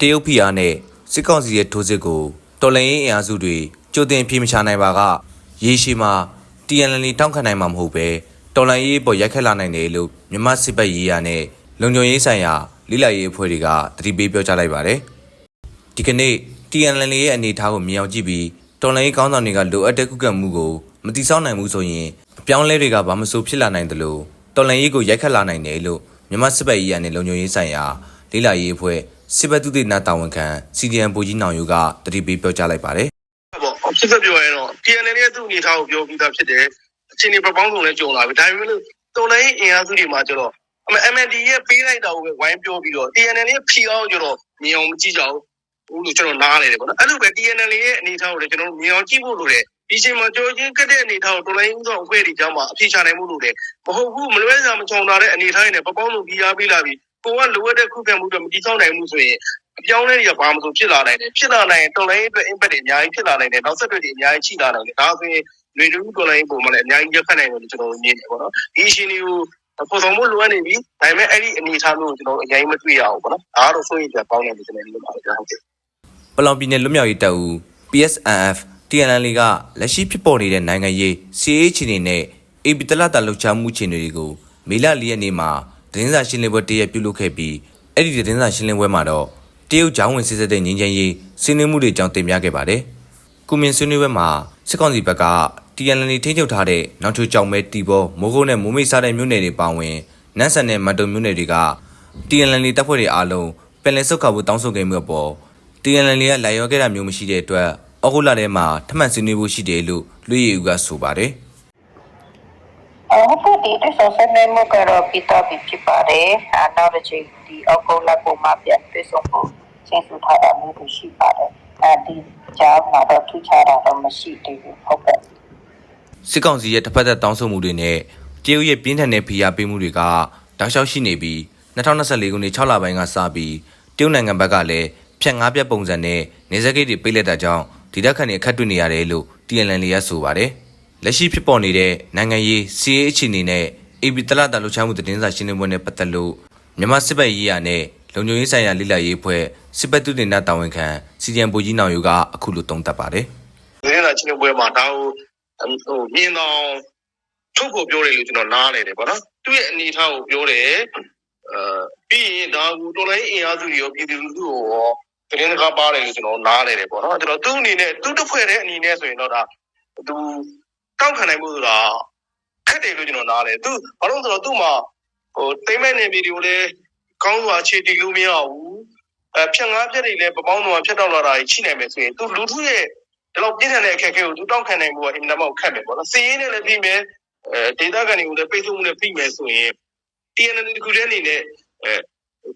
တရုတ်ဖီအားနဲ့စစ်ကောင်စီရဲ့ထိုးစစ်ကိုတော်လှန်ရေးအင်အားစုတွေကြိုတင်ပြေမချနိုင်ပါကရေရှည်မှာ TNL တောင်းခံနိုင်မှာမဟုတ်ပဲတော်လှန်ရေးပေါ်ရိုက်ခတ်လာနိုင်တယ်လို့မြန်မာစစ်ဘက်ရေးရာနဲ့လုံခြုံရေးဆိုင်ရာလိလာရေးအဖွဲ့တွေကသတိပေးပြောကြားလိုက်ပါတယ်ဒီကနေ့ TNL ရဲ့အနေအထားကိုမြင်အောင်ကြည့်ပြီးတော်လှန်ရေးကောင်းဆောင်တွေကလိုအပ်တဲ့ကုကံမှုကိုမတိစောက်နိုင်ဘူးဆိုရင်အပြောင်းလဲတွေကဘာမဆိုဖြစ်လာနိုင်တယ်လို့တော်လှန်ရေးကိုရိုက်ခတ်လာနိုင်တယ်လို့မြန်မာစစ်ဘက်ရေးရာနဲ့လုံခြုံရေးဆိုင်ရာလိလာရေးအဖွဲ့ စစ်ဘက်သူတေနာတာဝန်ခံ CDN ဗိုလ်ကြီးနောင်ယူကတတိပေးပြောကြားလိုက်ပါတယ်ပေါ့ဖြစ်သက်ပြောရရင်တော့ TNL ရဲ့သူ့အနေထားကိုပြောပြီးသားဖြစ်တယ်အချိန်ဒီပပေါင်းစုံလည်းကြုံလာပြီဒါပေမဲ့လို့တော်လိုင်းအင်အားစုတွေမှာကျတော့အမ MND ရဲ့ပေးလိုက်တာကိုပဲဝိုင်းပြောပြီးတော့ TNL ရဲ့ဖီအောင်ကျတော့မြင်အောင်မကြည့်ကြဘူးဘူးလို့ကျွန်တော်နားလေတယ်ပေါ့နော်အဲ့လိုပဲ TNL ရဲ့အနေထားကိုလည်းကျွန်တော်တို့မြင်အောင်ကြည့်ဖို့လိုတယ်ဒီချိန်မှာကြောချင်းကတဲ့အနေထားကိုတော်လိုင်းဥဆောင်အဖွဲ့တွေကြောင့်မှအပြေချနိုင်မှုလိုတယ်မဟုတ်ဘူးမလွဲစာမချောင်တာတဲ့အနေထားနဲ့ပပေါင်းစုံပြီးအားပေးလာပြီး ကိုကလိုအပ်တဲ့ခုခံမှုတွေမတိစောက်နိုင်ဘူးဆိုရင်အပြောင်းလဲတွေကဘာမှမဆိုဖြစ်လာနိုင်တယ်ဖြစ်လာနိုင်ရင်တော်လိုင်းအတွက် impact တွေအများကြီးဖြစ်လာနိုင်တယ်နောက်ဆက်တွဲတွေအများကြီးရှိလာနိုင်တယ်ဒါဆိုရင်လူတူတော်လိုင်းပုံမှလည်းအများကြီးရက်ခတ်နိုင်တယ်လို့ကျွန်တော်တို့မြင်တယ်ပေါ့နော်ဒီအရှင်တွေကိုပုံစံမျိုးလိုအပ်နေပြီဒါပေမဲ့အဲ့ဒီအနေအထားမျိုးကိုကျွန်တော်အရင်မတွေ့ရအောင်ပေါ့နော်ဒါကတော့ဆိုရင်ပြန်ပေါင်းတယ်လို့ကျွန်တော်ပြောပါတယ်ဟုတ်ကဲ့ပလောင်ပြည်နယ်လွတ်မြောက်ရေးတပ်ဦး PSNF TNL ကလက်ရှိဖြစ်ပေါ်နေတဲ့နိုင်ငံရေးစီးအေးချီနေနဲ့အေပီတလတာလှုပ်ရှားမှုခြေနေတွေကိုမေလ၄ရက်နေ့မှာ သတင်းစာရှင်းလင်းပွဲတရက်ပြုလုပ်ခဲ့ပြီးအဲ့ဒီသတင်းစာရှင်းလင်းပွဲမှာတော့တရုတ်ဂျောင်းဝင်စစ်စစ်တဲ့ငင်းချမ်းရေးစီးနှင်းမှုတွေကြောင့်တင်ပြခဲ့ပါတယ်။ကုမင်ဆွေးနွေးပွဲမှာစစ်ကောင်စီဘက်က TNL ထိန်းချုပ်ထားတဲ့နောက်ချိုကြောင်မဲတီဘောမိုးကုတ်နဲ့မိုးမိတ်စားတဲ့မြို့နယ်တွေပါဝင်နန်းဆန်နဲ့မန်တုံမြို့နယ်တွေက TNL တပ်ဖွဲ့တွေအားလုံးပင်လယ်စုပ်ခါဖို့တောင်းဆိုခဲ့မှုအပေါ် TNL ကလာရောခဲ့တာမျိုးမရှိတဲ့အတွက်ဩဂုတ်လထဲမှာထပ်မံဆွေးနွေးဖို့ရှိတယ်လို့လူရည်ဦးကဆိုပါတယ် အခုဒီတက်ဆောဆက်နေမှုကတော့ပြတာပြဖြစ်ပါတယ်။အဲနောက်တစ်ချိန်ဒီအောက်ကောလာပုံမှာပြန်ပြေဆုံးဖို့ချင်းစုထားတာမျိုးတွေရှိပါတယ်။အဲဒီကြောင့်တော့ထူးခြားတာတော့မရှိသေးဘူးဟုတ်ကဲ့စစ်ကောင်စီရဲ့တစ်ဖက်သက်တောင်းဆိုမှုတွေနဲ့တရုတ်ရဲ့ပြင်းထန်တဲ့ဖိအားပေးမှုတွေကတောက်လျှောက်ရှိနေပြီး2024ခုနှစ်6လပိုင်းကစပြီးတရုတ်နိုင်ငံဘက်ကလည်းဖြတ်ငါးပြတ်ပုံစံနဲ့နေဆက်ဂိတ်တွေပိတ်လိုက်တာကြောင့်ဒီတက်ခတ်နေအခက်တွေ့နေရတယ်လို့ TNL ရဆိုပါတယ် လက်ရှိဖြစ်ပေါ်နေတဲ့နိုင်ငံရေးစီးရေးအခြေအနေနဲ့ AB တလတာလှုပ်ရှားမှုသတင်းစာရှင်းလင်းပွဲနဲ့ပတ်သက်လို့မြန်မာစစ်ဘက်ရေးရာနဲ့လုံခြုံရေးဆိုင်ရာလိလာရေးအဖွဲ့စစ်ဘက်သူတင်တာတာဝန်ခံစီဒီအမ်ဗိုလ်ကြီးနောင်ယူကအခုလိုတုံ့တက်ပါတယ်သတင်းစာချင်းပွဲမှာဒါကိုဟိုမြင်တော့ထုတ်ဖို့ပြောတယ်လို့ကျွန်တော်နားလေတယ်ပေါ့နော်သူ့ရဲ့အနေထားကိုပြောတယ်အဲပြီးရင်ဒါကိုတော်လိုင်းအင်အားစုတွေရောပြည်သူလူထုကိုရောသတင်းစကားပါတယ်လို့ကျွန်တော်နားလေတယ်ပေါ့နော်ကျွန်တော်သူ့အနေနဲ့သူ့တစ်ဖွဲ့တဲ့အနေနဲ့ဆိုရင်တော့ဒါသူ တောက်ခံနိုင်မှုဆိုတာခက်တယ်လို့ကျွန်တော်နားလေသူဘာလို့လဲဆိုတော့သူ့မှာဟိုတိမ့်မဲ့နေပြည်တော်ကိုလည်းကောင်းစွာခြေတည်လို့မရဘူးအဲဖြတ်ငါးဖြတ်တွေလည်းပပေါင်းတော်ဖြတ်တော့လာတာရှိနိုင်မယ်ဆိုရင်သူလူထုရဲ့ဒီလောက်ပြင်းထန်တဲ့အခက်အခဲကိုသူတောက်ခံနိုင်မှုကအင်မတန်မှခက်မယ်ပေါ့နော်။စီးရင်းနဲ့လည်းပြီးမယ်။အဲဒေတာကန်တွေကိုလည်းပိတ်ဆို့မှုနဲ့ပြီးမယ်ဆိုရင် TNL တခုတည်းအနေနဲ့အဲ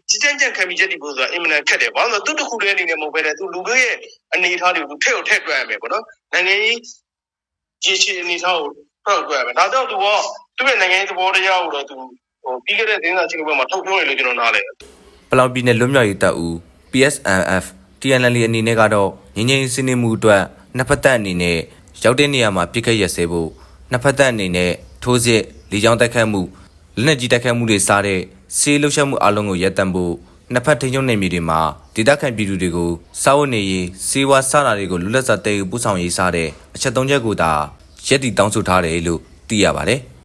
ကြည်ကြံ့ကြံ့ခံပြီးချက်ဒီပို့ဆိုတာအင်မတန်ခက်တယ်။ဘာလို့လဲဆိုတော့သူတခုတည်းအနေနဲ့မဟုတ်ဘဲနဲ့သူလူတွေရဲ့အနေအထားတွေကိုသူထည့်ကိုထည့်တွက်ရမယ်ပေါ့နော်။နိုင်ငံ ရေးကြီးချီအနေအထားကိုထောက်တွက်ရမယ်။ဒါကြောင့်သူကသူ့ရဲ့နိုင်ငံရေးသဘောတရားကိုတော့သူဟိုပြီးခဲ့တဲ့သတင်းစာချင်းပွဲမှာထုတ်ပြောရလို့ကျွန်တော်နားလဲတယ်ပလောင်ပြည်နယ်လွတ်မြောက်ရေးတပ်ဦး PSNF TNL အနေနဲ့ကတော့ငင်းငင်းစင်းနေမှုအတွက်နှစ်ဖက်သက်အနေနဲ့ရောက်တဲ့နေရာမှာပြစ်ခတ်ရက်စဲဖို့နှစ်ဖက်သက်အနေနဲ့ထိုးစစ်လေကြောင်းတိုက်ခတ်မှုလက်နက်ကြီးတိုက်ခတ်မှုတွေစားတဲ့စေးလှုပ်ရှားမှုအလုံးကိုရပ်တန့်ဖို့နှစ်ဖက်ထိန်းချုပ်နေမြေတွေမှာ ဒေသခံပြည်သူတွေကိုစားဝတ်နေရေးစေဝါစားတာတွေကိုလွတ်လပ်စွာတည်ယူပို့ဆောင်ရေးစားတဲ့အချက်သုံးချက်ကိုသာရက်တီတောင်းဆိုထားတယ်လို့သိရပါတယ်။